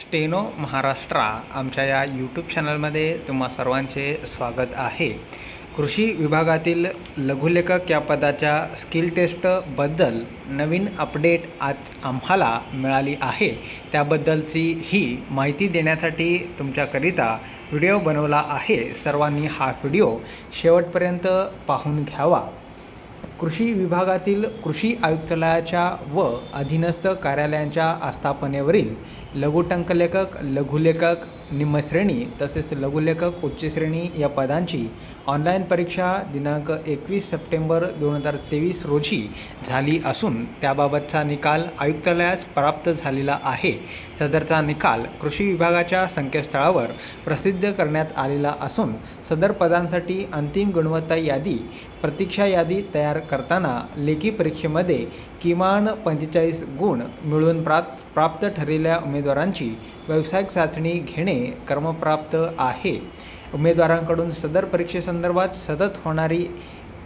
Steno Maharashtra आमच्या या YouTube चॅनलमध्ये तुम्हा सर्वांचे स्वागत आहे. कृषी विभागातील लघुलेखक या पदाच्या स्किल टेस्टबद्दल नवीन अपडेट आज आम्हाला मिळाली आहे. त्याबद्दलची ही माहिती देण्यासाठी तुमच्याकरिता व्हिडिओ बनवला आहे. सर्वांनी हा व्हिडिओ शेवटपर्यंत पाहून घ्यावा. कृषी विभागातील कृषी आयुक्तालयाच्या व अधीनस्थ कार्यालयांच्या आस्थापनेवरील लघुटंकलेखक लघुलेखक निम्नश्रेणी तसेच लघुलेखक उच्च श्रेणी या पदांची ऑनलाईन परीक्षा दिनांक एकवीस सप्टेंबर दोन हजार तेवीस रोजी झाली असून त्याबाबतचा निकाल आयुक्तालयास प्राप्त झालेला आहे. सदरचा निकाल कृषी विभागाच्या संकेतस्थळावर प्रसिद्ध करण्यात आलेला असून सदर पदांसाठी अंतिम गुणवत्ता यादी प्रतीक्षा यादी तयार करताना लेखी परीक्षेमध्ये किमान पंचेचाळीस गुण मिळवून प्राप्त प्राप्त ठरलेल्या उमेदवारांची व्यावसायिक चाचणी घेणे कर्मप्राप्त आहे. उमेदवारांकडून सदर परीक्षेसंदर्भात सतत होणारी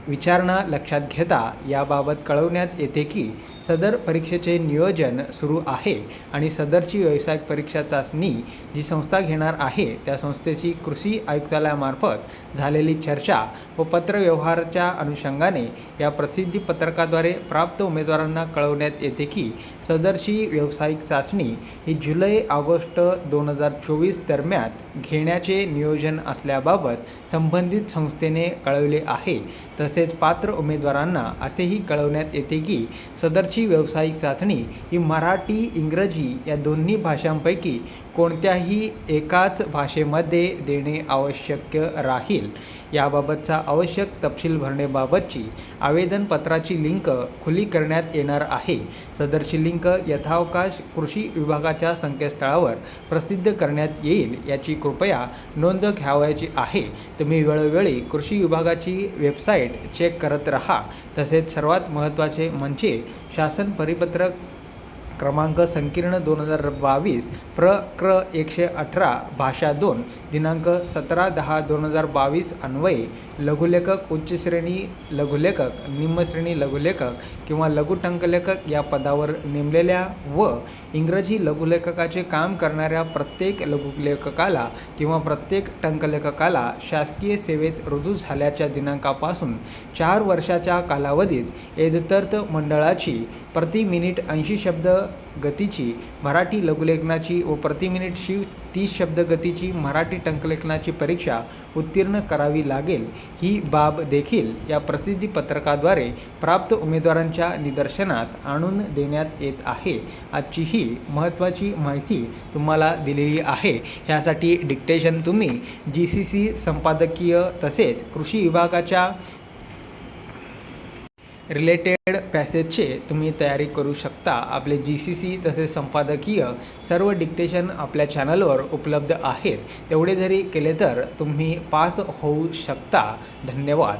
विचारणा लक्षात घेता याबाबत कळवण्यात येते की सदर परीक्षेचे नियोजन सुरू आहे आणि सदरची व्यावसायिक परीक्षा चाचणी जी संस्था घेणार आहे त्या संस्थेची कृषी आयुक्तालयामार्फत झालेली चर्चा व पत्रव्यवहाराच्या अनुषंगाने या प्रसिद्धी पत्रकाद्वारे प्राप्त उमेदवारांना कळवण्यात येते की सदरची व्यावसायिक चाचणी ही जुलै ऑगस्ट दोन हजार चोवीस दरम्यान घेण्याचे नियोजन असल्याबाबत संबंधित संस्थेने कळवले आहे. तसेच तसेच पात्र उमेदवारांना असेही कळवण्यात येते की सदरची व्यावसायिक चाचणी ही मराठी इंग्रजी या दोन्ही भाषांपैकी कोणत्याही एकाच भाषेमध्ये देणे आवश्यक राहील. याबाबतचा आवश्यक तपशील भरण्याबाबतची आवेदनपत्राची लिंक खुली करण्यात येणार आहे. सदरची लिंक यथावकाश कृषी विभागाच्या संकेतस्थळावर प्रसिद्ध करण्यात येईल याची कृपया नोंद घ्यावयाची आहे. तुम्ही वेळोवेळी कृषी विभागाची वेबसाईट चेक करत राहा. तसेच सर्वात महत्त्वाचे म्हणजे शासन परिपत्रक क्रमांक संकीर्ण दोन हजार बावीस प्र क्र एकशे अठरा भाषा दोन दिनांक सतरा दहा दोन हजार बावीस अन्वये. लघुलेखक उच्च श्रेणी लघुलेखक निम्नश्रेणी लघुलेखक किंवा लघुटंकलेखक या पदावर नेमलेल्या व इंग्रजी लघुलेखकाचे काम करणाऱ्या प्रत्येक लघुलेखकाला किंवा प्रत्येक टंकलेखकाला शासकीय सेवेत रुजू झाल्याच्या दिनांकापासून चार वर्षाच्या कालावधीत एदतर्थ मंडळाची प्रति मिनिट ऐंशी शब्द गतीची मराठी लघुलेखनाची व प्रति मिनिटशी शिव तीस शब्द गतीची मराठी टंकलेखनाची परीक्षा उत्तीर्ण करावी लागेल ही बाब देखील या प्रसिद्धी पत्रकाद्वारे प्राप्त उमेदवारांच्या निदर्शनास आणून देण्यात येत आहे. आजची ही महत्त्वाची माहिती तुम्हाला दिलेली आहे. ह्यासाठी डिक्टेशन तुम्ही जी सी सी संपादकीय तसेच कृषी विभागाच्या रिलेटेड पॅसेजचे तुम्ही तयारी करू शकता. आपले जी सी सी तसेच संपादकीय सर्व डिक्टेशन आपल्या चॅनलवर उपलब्ध आहेत. तेवढे जरी केले तर तुम्ही पास होऊ शकता. धन्यवाद.